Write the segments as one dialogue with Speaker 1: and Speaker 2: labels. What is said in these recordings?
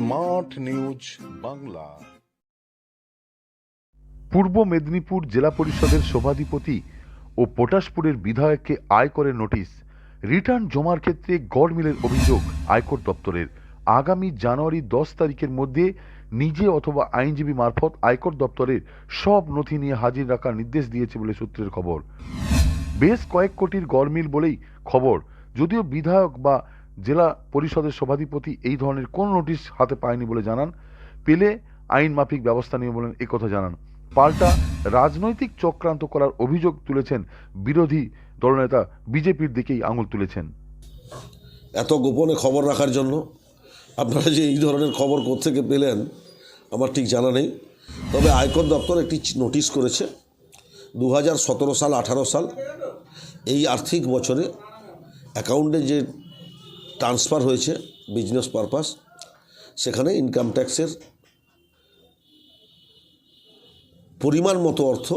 Speaker 1: Smart news Bangla
Speaker 2: পূর্ব মেদিনীপুর জেলা পরিষদের সভাধিপতি ও পটাশপুরের বিধায়ককে আয়করের নোটিশ। রিটার্ন জমার ক্ষেত্রে গড়মিলের অভিযোগ আয়কর দপ্তরের। আগামী জানুয়ারি দশ তারিখের মধ্যে নিজে অথবা আইনজীবী মারফত আয়কর দপ্তরের সব নথি নিয়ে হাজির রাখার নির্দেশ দিয়েছে বলে সূত্রের খবর। বেশ কয়েক কোটির গড়মিল বলেই খবর। যদিও বিধায়ক বা জেলা পরিষদের সভাধিপতি এই ধরনের কোনো নোটিশ হাতে পায়নি বলে জানান। পেলে আইন মাফিক ব্যবস্থা নিয়ে বলেন একথা জানান। পাল্টা রাজনৈতিক চক্রান্ত করার অভিযোগ তুলেছেন বিরোধী দলনেতা বিজেপির দিকেই আঙুল তুলেছেন।
Speaker 3: এত গোপনে খবর রাখার জন্য আপনারা যে এই ধরনের খবর কোত্থেকে পেলেন, আমার ঠিক জানা নেই। তবে আয়কর দপ্তর একটি নোটিশ করেছে দু হাজার সতেরো সাল, আঠারো সাল, এই আর্থিক বছরে অ্যাকাউন্টে যে ট্রান্সফার হয়েছে বিজনেস পারপাস সেখানে ইনকাম ট্যাক্সের পরিমাণ মতো অর্থ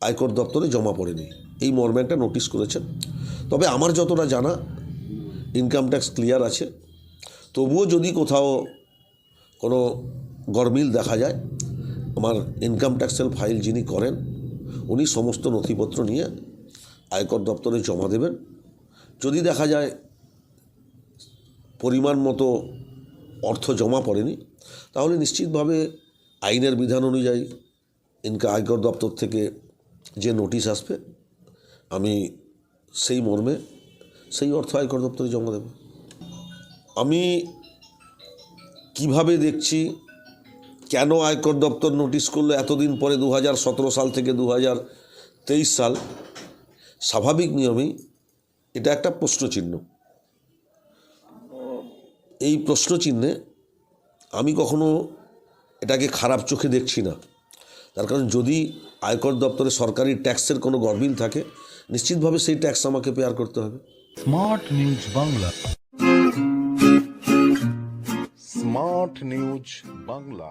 Speaker 3: আয়কর দপ্তরে জমা পড়েনি। এই মর্মে একটা নোটিশ করেছেন। তবে আমার যতটা জানা ইনকাম ট্যাক্স ক্লিয়ার আছে। তবুও যদি কোথাও কোনো গরমিল দেখা যায়, আমার ইনকাম ট্যাক্সের ফাইল যিনি করেন, উনি সমস্ত নথিপত্র নিয়ে আয়কর দপ্তরে জমা দেবেন। যদি দেখা যায় পরিমাণ মতো অর্থ জমা পড়েনি, তাহলে নিশ্চিতভাবে আইনের বিধান অনুযায়ী ইনকা আয়কর দপ্তর থেকে যে নোটিশ আসবে, আমি সেই মর্মে সেই অর্থ আয়কর দপ্তরে জমা দেব। আমি কীভাবে দেখছি কেন আয়কর দপ্তর নোটিশ করল এতদিন পরে দু হাজার সতেরো সাল থেকে দু হাজার তেইশ সাল? স্বাভাবিক নিয়মেই এটা একটা প্রশ্নচিহ্ন। এই প্রশ্নচিহ্নে আমি কখনো এটাকে খারাপ চোখে দেখছি না। তার কারণ যদি আয়কর দপ্তরে সরকারি ট্যাক্সের কোনো গরমিল থাকে নিশ্চিতভাবে সেই ট্যাক্স আমাকে পেয়ার করতে হবে।
Speaker 2: Smart news Bangla.
Speaker 1: Smart news Bangla.